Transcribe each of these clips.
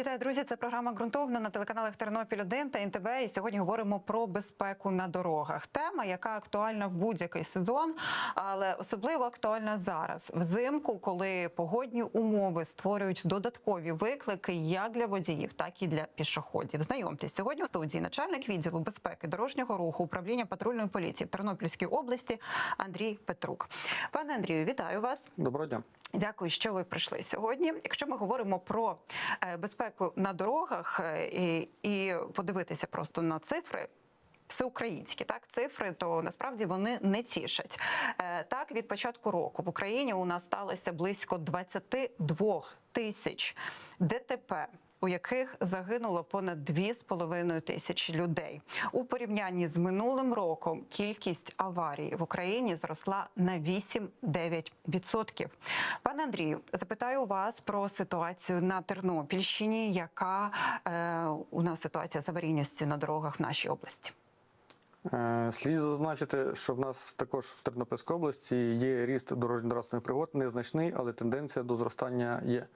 Вітаю, друзі! Це програма ґрунтовна на телеканалах Тернопіль 1 та НТВ. І сьогодні говоримо про безпеку на дорогах. Тема, яка актуальна в будь-який сезон, але особливо актуальна зараз, взимку, коли погодні умови створюють додаткові виклики як для водіїв, так і для пішоходів. Знайомтесь сьогодні у студії начальник відділу безпеки дорожнього руху управління патрульної поліції в Тернопільській області Андрій Петрук. Пане Андрію, вітаю вас. Доброго дня. Дякую, що ви прийшли сьогодні. Якщо ми говоримо про е, безпеку на дорогах е, і, і подивитися просто на цифри. Всеукраїнські так цифри, то насправді вони не тішать. Е, Так, від початку року в Україні у нас сталося близько 22 тисяч ДТП. У яких загинуло понад 2,5 тисячі людей у порівнянні з минулим роком. Кількість аварій в Україні зросла на 8-9%. Пане Андрію, запитаю вас про ситуацію на Тернопільщині. Яка е, у нас ситуація з аварійністю на дорогах в нашій області? Е, Слід зазначити, що в нас також в Тернопільській області є ріст дорожньо-транспортних пригод, незначний, але тенденція до зростання є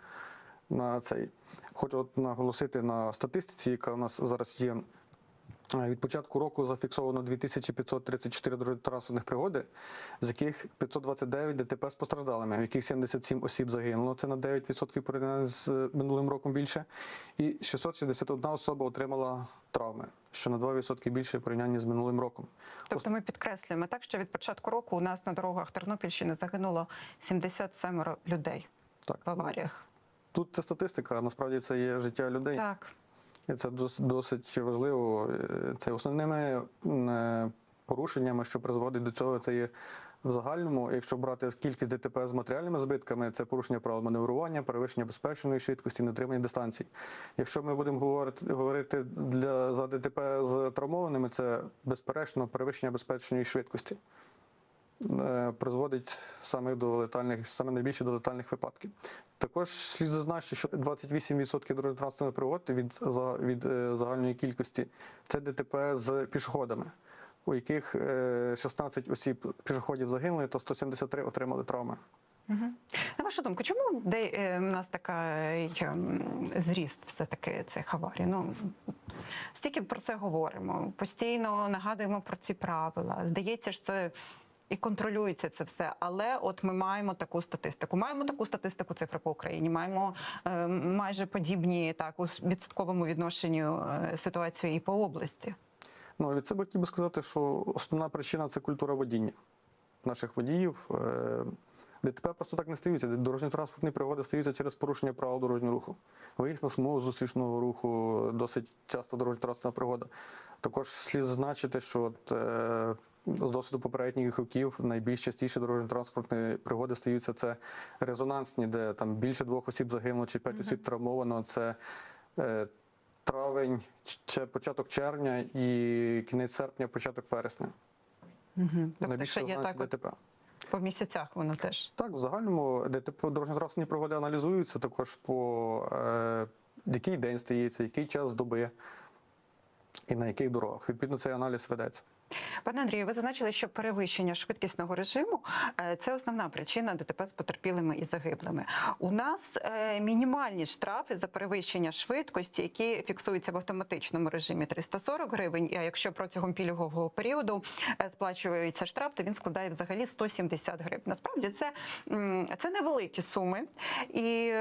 на цей. Хочу от наголосити на статистиці, яка у нас зараз є. Е, Від початку року зафіксовано 2534 дорожньо-транспортних пригоди, з яких 529 ДТП з постраждалими, в яких 77 осіб загинуло. Це на 9% порівняно з е, минулим роком більше. І 661 особа отримала травми, що на 2% більше в порівнянні з минулим роком. Тобто ми підкреслюємо так, що від початку року у нас на дорогах Тернопільщини загинуло 77 людей Так, в аваріях. Тут це статистика, а насправді це є життя людей. Так. І це досить важливо. Е, Це основними е, порушеннями, що призводить до цього, це є в загальному. Якщо брати кількість ДТП з матеріальними збитками, це порушення правил маневрування, перевищення безпечної швидкості, нетримання дистанцій. Якщо ми будемо говорити, говорити для за ДТП з травмованими, це безперечно перевищення безпечної швидкості. Е, Призводить саме до летальних, саме найбільше до летальних випадків. Також слід зазначити, що 28% дорожньо-транспортних пригод від, за- від е, загальної кількості це ДТП з пішоходами, у яких е, 16 осіб пішоходів загинули, та 173 отримали травми. Угу. На вашу думку, чому де е, у нас така е, зріст все-таки цих аварій? Ну стільки про це говоримо, постійно нагадуємо про ці правила. Здається, ж це. І контролюється це все, але от ми маємо таку статистику. Маємо таку статистику цифри по Україні. Маємо е, майже подібні так у відсотковому відношенню е, ситуацію і по області. Ну від себе хотів би сказати, що основна причина це культура водіння наших водіїв. Е, ДТП просто так не стаються. Дорожньо-транспортні пригоди стаються через порушення правил дорожнього руху. Виїзд на смугу зустрічного руху досить часто дорожньо-транспортна пригода. Також слід зазначити, що от, е, з досвіду попередніх років найбільш частіше дорожньо-транспортні пригоди стаються це резонансні, де там більше двох осіб загинуло чи п'ять осіб травмовано. Це е, травень, чи початок червня і кінець серпня, початок вересня. Угу. Тобто, Найбільше є так ДТП. по місяцях воно теж. Так, в загальному ДТП дорожньо-транспортні пригоди аналізуються також по е, який день стається, який час доби і на яких дорогах. Відповідно, цей аналіз ведеться. Пане Андрію, ви зазначили, що перевищення швидкісного режиму е, це основна причина ДТП з потерпілими і загиблими. У нас е, мінімальні штрафи за перевищення швидкості, які фіксуються в автоматичному режимі 340 гривень. А якщо протягом пільгового періоду е, сплачується штраф, то він складає взагалі 170 гривень. Насправді це, це невеликі суми і.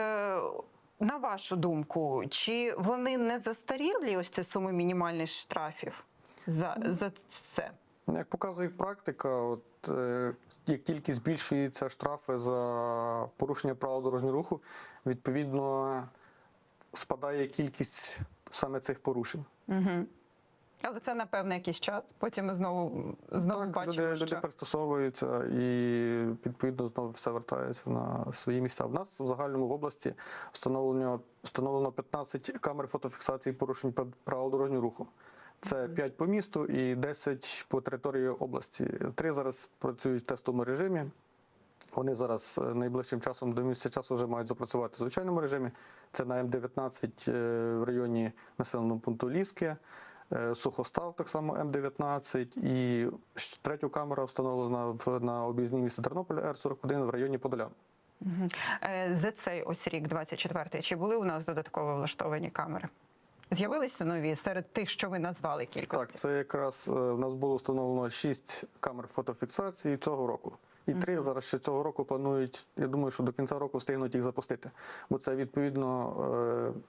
На вашу думку, чи вони не застарілі ось ці суми мінімальних штрафів за, за це? Як показує практика, от, е, як тільки збільшуються штрафи за порушення правил дорожнього руху, відповідно спадає кількість саме цих порушень. Угу. Але це напевно якийсь час. Потім ми знову знову так, бачимо, люди, що люди пристосовуються і відповідно знову все вертається на свої місця. В нас в загальному в області встановлено, встановлено 15 камер фотофіксації порушень пр- правил дорожнього руху. Це 5 по місту і 10 по території області. Три зараз працюють в тестовому режимі. Вони зараз е, найближчим часом до місяця часу вже мають запрацювати в звичайному режимі. Це на М19 е, в районі населеного пункту Ліски, е, Сухостав, так само М19, і третю камера встановлена в- на об'їзній місті Тернополя Р-41 в районі Подолян. Е, За цей ось рік, 24-й, чи були у нас додатково влаштовані камери? З'явилися нові серед тих, що ви назвали кількості? Так, це якраз е, в нас було встановлено 6 камер фотофіксації цього року. І три зараз ще цього року планують. Я думаю, що до кінця року встигнуть їх запустити. Бо це відповідно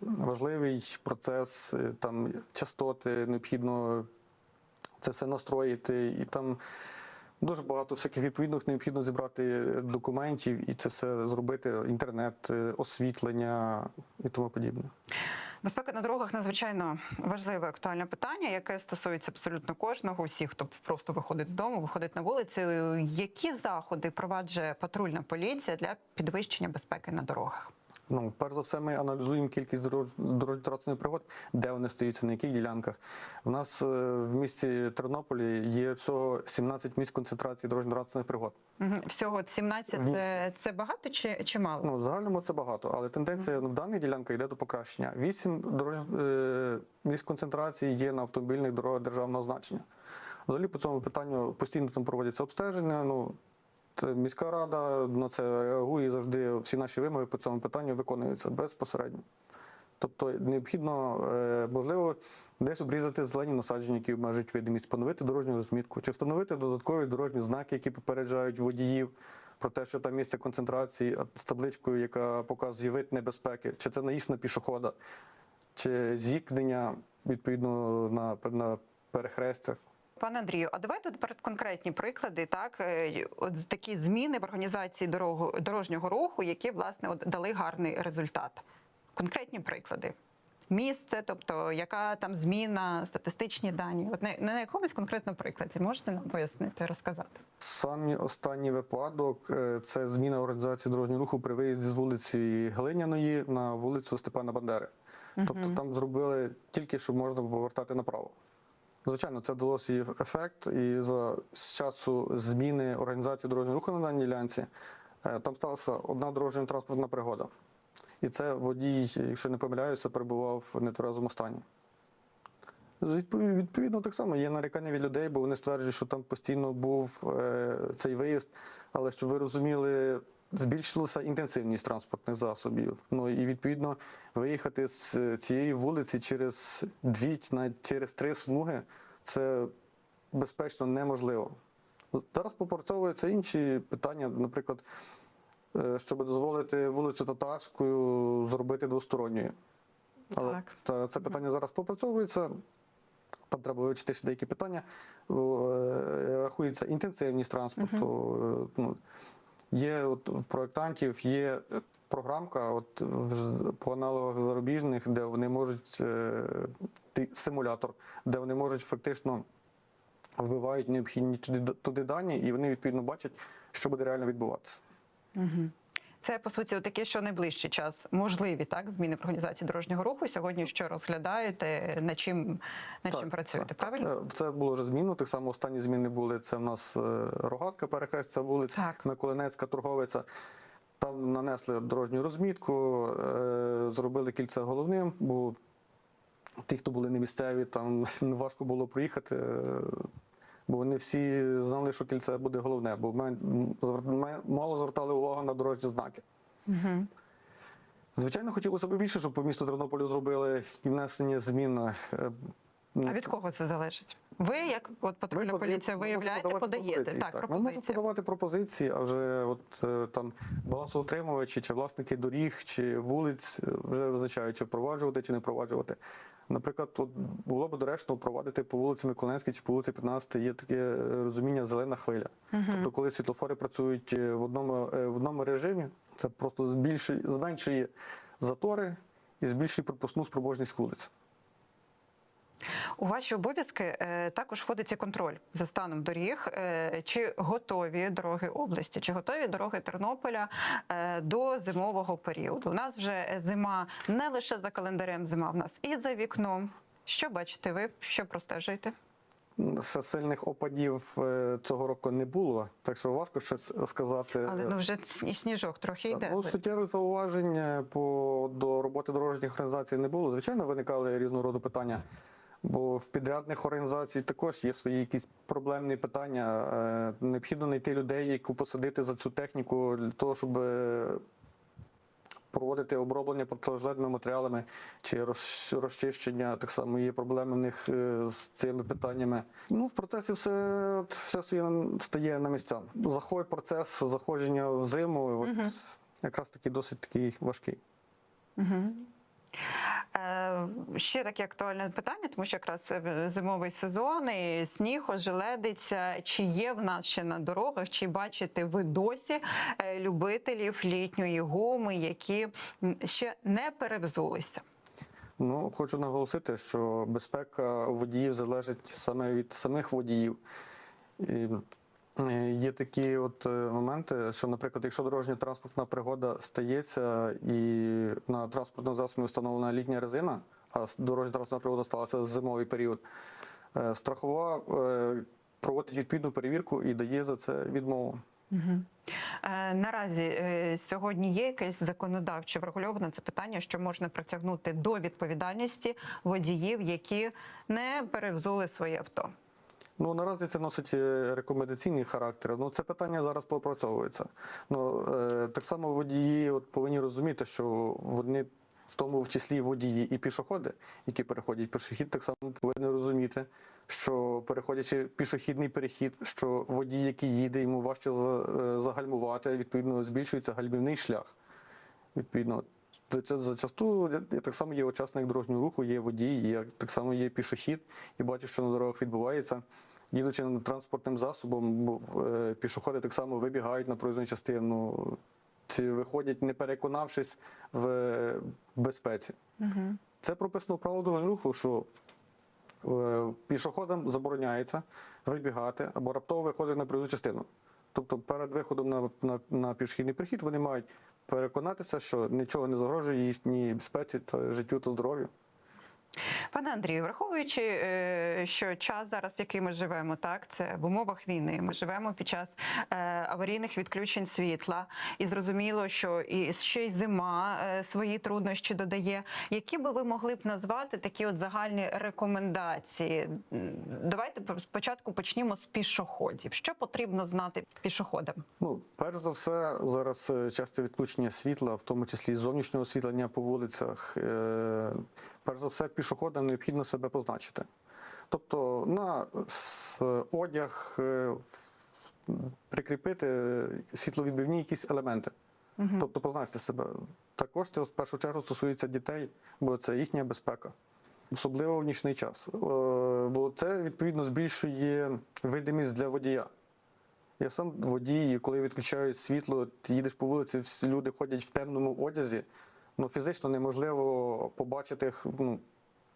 е, важливий процес, е, там частоти необхідно це все настроїти, і там дуже багато всяких відповідних необхідно зібрати документів і це все зробити, інтернет, освітлення і тому подібне. Безпека на дорогах надзвичайно важливе актуальне питання, яке стосується абсолютно кожного, усіх, хто просто виходить з дому, виходить на вулицю. Які заходи впроваджує патрульна поліція для підвищення безпеки на дорогах? Ну, перш за все, ми аналізуємо кількість дорож- дорожньо-транспортних пригод, де вони стаються, на яких ділянках. У нас е, в місті Тернополі є всього 17 місць концентрації дорожньо-транспортних пригод. Всього 17 це, це багато чи, чи мало? Ну, в загальному це багато, але тенденція в даних ділянках йде до покращення. Вісім дорож... е, місць концентрації є на автомобільних дорогах державного значення. Взагалі по цьому питанню постійно там проводяться обстеження. Ну, міська рада на це реагує і завжди всі наші вимоги по цьому питанню виконуються безпосередньо. Тобто необхідно, е, можливо, десь обрізати зелені насадження, які обмежують видимість, поновити дорожню розмітку, чи встановити додаткові дорожні знаки, які попереджають водіїв про те, що там місце концентрації з табличкою, яка показує вид небезпеки, чи це наїзд на пішохода, чи зіткнення відповідно на, на перехрестях. Пане Андрію, а давайте тепер конкретні приклади, так е, от такі зміни в організації дорогу, дорожнього руху, які власне от дали гарний результат. Конкретні приклади. Місце, тобто яка там зміна, статистичні дані. От на, на якомусь конкретному прикладі можете нам пояснити, розказати? Самі останній випадок е, це зміна організації дорожнього руху при виїзді з вулиці Глиняної на вулицю Степана Бандери. Тобто там зробили тільки, щоб можна було повертати направо. Звичайно, це дало свій ефект, і за з часу зміни організації дорожнього руху на даній ділянці е, там сталася одна дорожньо транспортна пригода. І це водій, якщо не помиляюся, перебував в нетверезому стані. Відпові- Відповідно, так само є нарікання від людей, бо вони стверджують, що там постійно був е, цей виїзд. Але щоб ви розуміли, збільшилася інтенсивність транспортних засобів. Ну і відповідно виїхати з цієї вулиці через дві, навіть через три смуги це безпечно неможливо. Зараз попрацьовуються інші питання, наприклад, е, щоб дозволити вулицю Татарською зробити двосторонньою. Але Так. це питання зараз попрацьовується. Там треба вивчити ще деякі питання. Е, Рахується інтенсивність транспорту. Е, Ну, є от в проектантів є е, програмка, от по аналогах зарубіжних, де вони можуть е, симулятор, де вони можуть фактично вбивають необхідні туди дані, і вони відповідно бачать, що буде реально відбуватися. Угу. Це по суті таке, що найближчий час можливі так зміни в організації дорожнього руху. Сьогодні що розглядаєте, над чим над чим працюєте? так, правильно? так. Е, Це було вже змінно. Так само останні зміни були. Це в нас е, рогатка, перехрестя вулиць, Так. Миколинецька, торговиця. Там нанесли дорожню розмітку, е, зробили кільце головним, бо ті, хто були не місцеві, там важко було проїхати. Бо вони всі знали, що кільце буде головне, бо ми, ми мало звертали увагу на дорожні знаки. Угу. Звичайно, хотілося б більше, щоб по місту Тернополю зробили і внесення змін. е, А від кого це залежить? Ви, як от патрульна Ми поліція, виявляєте, подаєте пропозиції, так, Ми можемо подавати пропозиції, а вже от е, там балансоутримувачі, чи власники доріг, чи вулиць е, вже визначають, чи впроваджувати, чи не впроваджувати. Наприклад, тут було б доречно впровадити по вулиці Миколаївській чи по вулиці 15 є таке е, розуміння зелена хвиля. Тобто, коли світлофори працюють в одному, в одному режимі, це просто збільшує, зменшує затори і збільшує пропускну спроможність вулиць. У ваші обов'язки е, також входить і контроль за станом доріг. Е, чи готові дороги області, чи готові дороги Тернополя е, до зимового періоду? У нас вже зима не лише за календарем, зима в нас і за вікном. Що бачите ви? Що простежуєте? Сильних опадів цього року не було, так що важко щось сказати. Але ну вже і сніжок трохи йде. Ну, суттєвих зауважень по, до роботи дорожніх організацій не було. Звичайно, виникали різного роду питання. Бо в підрядних організацій також є свої якісь проблемні питання. Е, Необхідно знайти людей, яку посадити за цю техніку для того, щоб е, проводити оброблення протижилетними матеріалами чи розчищення. Так само є проблеми в них е, з цими питаннями. Ну, в процесі все, все стає, стає на місця. Заходить процес заходження в зиму, от, якраз таки досить такий важкий. Угу. Ще таке актуальне питання, тому що якраз зимовий сезон, і сніг, ожеледиться. Чи є в нас ще на дорогах, чи бачите ви досі е, любителів літньої гуми, які ще не перевзулися? Ну, хочу наголосити, що безпека водіїв залежить саме від самих водіїв. І е, є такі от е, моменти, що, наприклад, якщо дорожня транспортна пригода стається і на транспортному засобі встановлена літня резина, дорожня транспортна пригода сталася в зимовий період, е, страхова е, проводить відповідну перевірку і дає за це відмову. Угу. Е, наразі сьогодні є якесь законодавче врегульоване це питання, що можна притягнути до відповідальності водіїв, які не перевзули своє авто. Ну наразі це носить рекомендаційний характер. Ну це питання зараз попрацьовується. Ну так само водії от повинні розуміти, що вони в тому в числі водії і пішоходи, які переходять пішохід, так само повинні розуміти, що переходячи пішохідний перехід, що водій, який їде, йому важче е, загальмувати, відповідно збільшується гальмівний шлях. Відповідно, зачасту я- я так само є учасник дорожнього руху, є водій, є так само є пішохід і бачу, що на дорогах відбувається. Їдучи транспортним засобом, бо, е, пішоходи так само вибігають на проїзну частину, виходять, не переконавшись в е, безпеці. Угу. Це прописано в правило дорожнього руху, що е, пішоходам забороняється вибігати або раптово виходити на проїзну частину. Тобто перед виходом на, на, на пішохідний прихід вони мають переконатися, що нічого не загрожує їхній безпеці та життю та здоров'ю. Пане Андрію, враховуючи, е, що час зараз, в який ми живемо, так це в умовах війни. Ми живемо під час е, аварійних відключень світла, і зрозуміло, що і ще й зима е, свої труднощі додає. Які би ви могли б назвати такі от загальні рекомендації? Давайте спочатку почнімо з пішоходів. Що потрібно знати пішоходам? Ну, перш за все, зараз часте відключення світла, в тому числі зовнішнього освітлення по вулицях. Перш за все, пішоходам необхідно себе позначити. Тобто на одяг е, прикріпити світловідбивні якісь елементи. Мгм. Тобто позначити себе. Також це в першу чергу стосується дітей, бо це їхня безпека. Особливо в нічний час. Е, Бо це відповідно збільшує видимість для водія. Я сам водій, коли відключають світло, ти їдеш по вулиці, всі люди ходять в темному одязі. Ну, фізично неможливо побачити ну,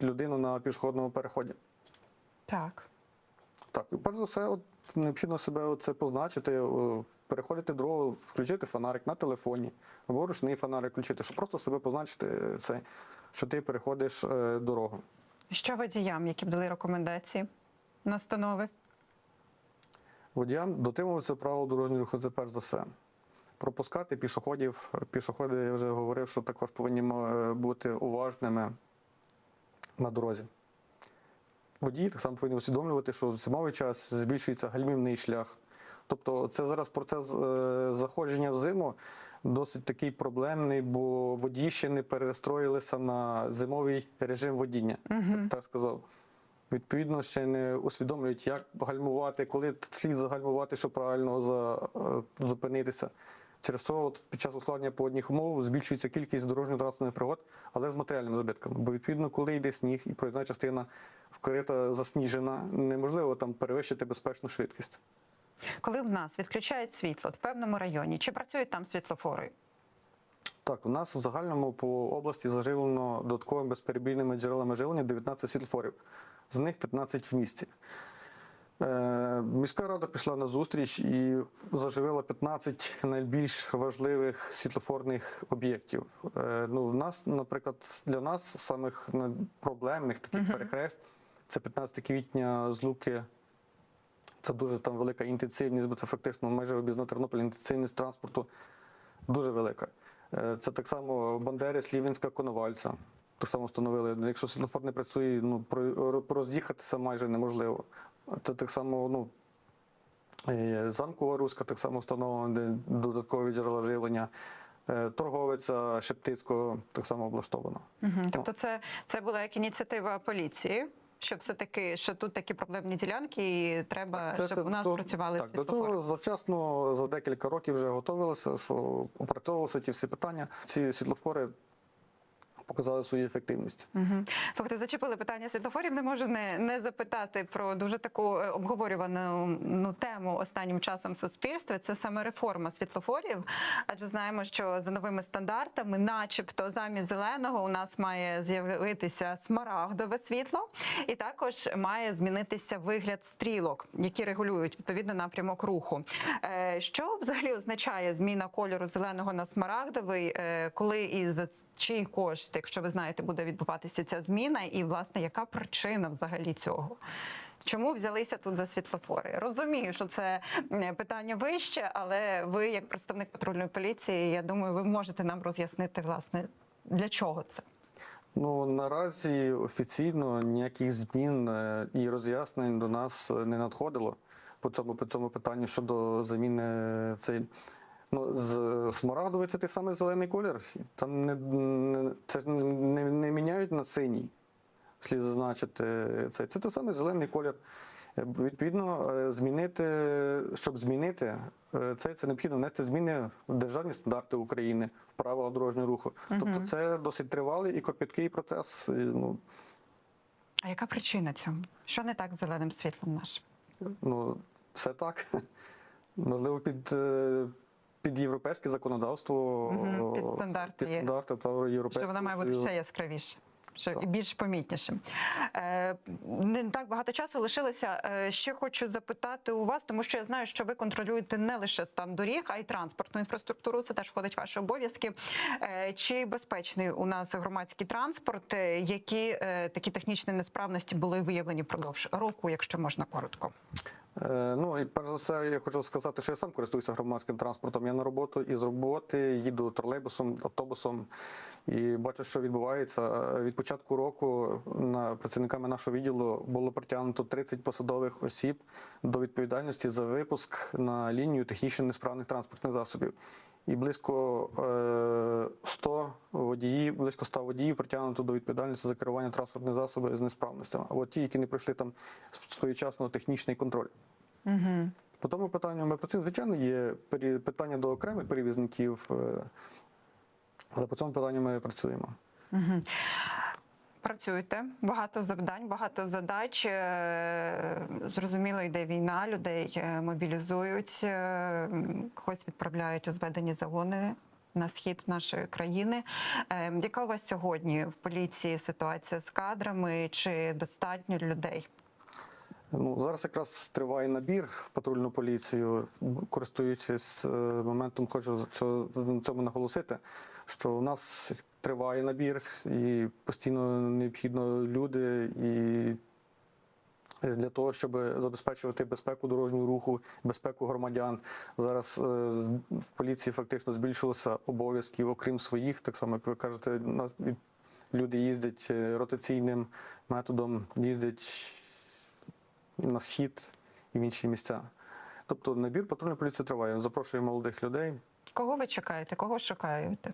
людину на пішохідному переході. Так. Так, перш за все, от, необхідно себе це позначити, переходити дорогу, включити фонарик на телефоні, або ручний фонарик включити, щоб просто себе позначити це, що ти переходиш е, дорогу. Що водіям, які б дали рекомендації, настанови? Водіям дотримуватися правил дорожнього руху це перш за все. Пропускати пішоходів. Пішоходи, я вже говорив, що також повинні бути уважними на дорозі. Водії так само повинні усвідомлювати, що в зимовий час збільшується гальмівний шлях. Тобто це зараз процес е, заходження в зиму досить такий проблемний, бо водії ще не перестроїлися на зимовий режим водіння Угу. так сказав. Відповідно, ще не усвідомлюють, як гальмувати, коли слід загальмувати, щоб правильно е, зупинитися. Через це от під час ускладнення погодних умов збільшується кількість дорожньо-транспортних пригод, але з матеріальними збитками. Бо відповідно, коли йде сніг і проїзна частина вкрита засніжена, неможливо там перевищити безпечну швидкість. Коли в нас відключають світло в певному районі, чи працюють там світлофори? Так, у нас в загальному по області заживлено додатковими безперебійними джерелами живлення 19 світлофорів, з них 15 в місті. Е, Міська рада пішла на зустріч і заживила 15 найбільш важливих світлофорних об'єктів. Е, Ну, у нас, наприклад, для нас самих проблемних таких Мгм. перехрест це 15 квітня з Луки. Це дуже там велика інтенсивність, бо це фактично майже об'їзна Тернопіль, інтенсивність транспорту дуже велика. Е, Це так само Бандери, Слівенська, Коновальця. так само встановили. Якщо світлофор не працює, ну про- роз'їхатися майже неможливо. Це так само, ну. е, Замкова Руська так само встановлено, де додаткові джерела живлення. Е, Торговиця Шептицького так само облаштовано. Угу. Тобто, це, це була як ініціатива поліції. Щоб все таки, що тут такі проблемні ділянки, і треба, Це щоб у нас до- працювали Так, до того завчасно за декілька років вже готувалися, що опрацьовувалися ті всі питання. Ці світлофори показали свою ефективність. Угу. Слухайте, зачепили питання світлофорів. Не можу не, не запитати про дуже таку е, обговорювану ну, тему останнім часом в суспільстві. Це саме реформа світлофорів. Адже знаємо, що за новими стандартами, начебто, замість зеленого у нас має з'явитися смарагдове світло, і також має змінитися вигляд стрілок, які регулюють відповідно напрямок руху. Е, Що взагалі означає зміна кольору зеленого на смарагдовий, е, коли і за чий кошт, якщо ви знаєте, буде відбуватися ця зміна, і власне яка причина взагалі цього? Чому взялися тут за світлофори? Розумію, що це питання вище, але ви, як представник патрульної поліції, я думаю, ви можете нам роз'яснити власне для чого це. Ну наразі офіційно ніяких змін е, і роз'яснень до нас е, не надходило по цьому по цьому питанню щодо заміни цей. Ну, з смарагдовий це той самий зелений колір. Там не, не це ж не, не міняють на синій. Слід зазначити це. Це той самий зелений колір. Е, Відповідно, е, змінити, щоб змінити е, це, це необхідно внести зміни в державні стандарти України, в правила дорожнього руху. Тобто це досить тривалий і кропіткий процес. Ну, А яка причина цьому? Що не так з зеленим світлом нашим? ну, все так. Можливо, під, під європейське законодавство, Мгм, під стандарти під стандарти та європейського Що вона має бути ще яскравіше. Що Так. і більш помітнішим. Е, не так багато часу лишилося. Е, ще хочу запитати у вас, тому що я знаю, що ви контролюєте не лише стан доріг, а й транспортну інфраструктуру. Це теж входить в ваші обов'язки. Е, чи безпечний у нас громадський транспорт? Е, Які е, такі технічні несправності були виявлені впродовж року, якщо можна коротко? Е, Ну і перш за все, я хочу сказати, що я сам користуюся громадським транспортом. Я на роботу і з роботи їду тролейбусом, автобусом і бачу, що відбувається. Від початку року на працівниками нашого відділу було притягнуто 30 посадових осіб до відповідальності за випуск на лінію технічно несправних транспортних засобів. І близько е, 100 водіїв, близько 100 водіїв притягнуто до відповідальності за керування транспортних засобів з несправностями. Або ті, які не пройшли там своєчасно технічний контроль. Угу. По тому питанню ми працюємо. Звичайно, є питання до окремих перевізників, е, але по цьому питанню ми працюємо. Угу. Працюєте, багато завдань, багато задач. Е, Зрозуміло, йде війна, людей е, мобілізують, е, когось відправляють у зведені загони на схід нашої країни. Яка у вас сьогодні в поліції ситуація з кадрами? Чи достатньо людей? Ну, зараз якраз триває набір в патрульну поліцію. Користуючись е, моментом, хочу цьому наголосити, що у нас триває набір і постійно необхідно люди і. Для того, щоб забезпечувати безпеку дорожнього руху, безпеку громадян, зараз е, в поліції фактично збільшилося обов'язків, окрім своїх, так само як ви кажете, люди їздять е, ротаційним методом, їздять на схід і в інші місця. Тобто набір патрульної поліції триває. Запрошуємо молодих людей, Кого ви чекаєте? Кого шукаєте?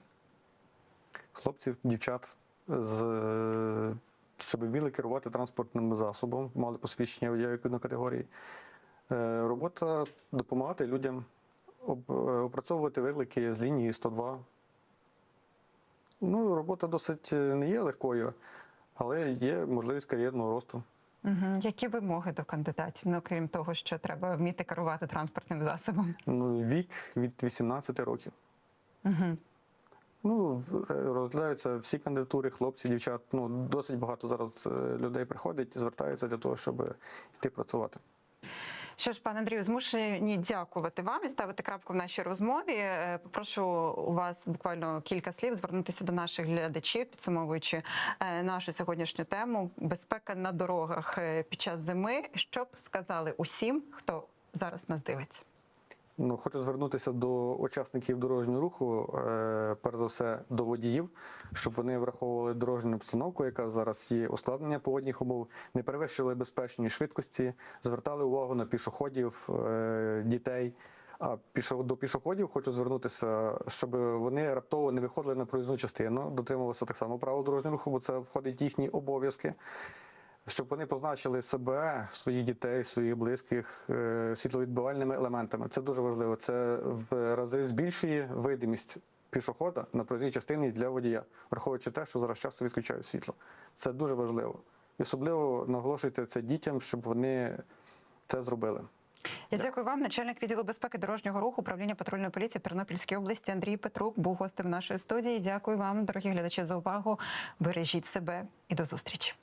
хлопців, дівчат, з, щоб вміли керувати транспортним засобом, мали посвідчення відповідної категорії. Е, Робота допомагати людям е, опрацьовувати виклики з лінії 102. Ну, робота досить е, не є легкою, але є можливість кар'єрного росту. Угу. Які вимоги до кандидатів? Ну, крім того, що треба вміти керувати транспортним засобом. Ну, вік від 18 років. Угу. Ну, е, розглядаються всі кандидатури, хлопці, дівчат. Ну, досить багато зараз е, людей приходить і звертаються для того, щоб йти працювати. Що ж, пане Андрію, змушені дякувати вам і ставити крапку в нашій розмові. Прошу Попрошу у вас буквально кілька слів звернутися до наших глядачів, підсумовуючи е, нашу сьогоднішню тему безпека на дорогах е, під час зими. Щоб сказали усім, хто зараз нас дивиться? Ну, хочу звернутися до учасників дорожнього руху, е, перш за все до водіїв, щоб вони враховували дорожню обстановку, яка зараз є ускладнення погодних умов, не перевищили безпечні швидкості, звертали увагу на пішоходів, е, дітей. А до пішоходів хочу звернутися, щоб вони раптово не виходили на проїзну частину, дотримувалися так само правил дорожнього руху, бо це входить в їхні обов'язки щоб вони позначили себе, своїх дітей, своїх близьких е, світловідбивальними елементами. Це дуже важливо. Це в рази збільшує видимість пішохода на проїзній частині для водія, враховуючи те, що зараз часто відключають світло. Це дуже важливо. І особливо наголошуйте це дітям, щоб вони це зробили. Я дякую вам. Начальник відділу безпеки дорожнього руху управління патрульної поліції в Тернопільській області Андрій Петрук був гостем нашої студії. Дякую вам, дорогі глядачі, за увагу. Бережіть себе і до зустрічі.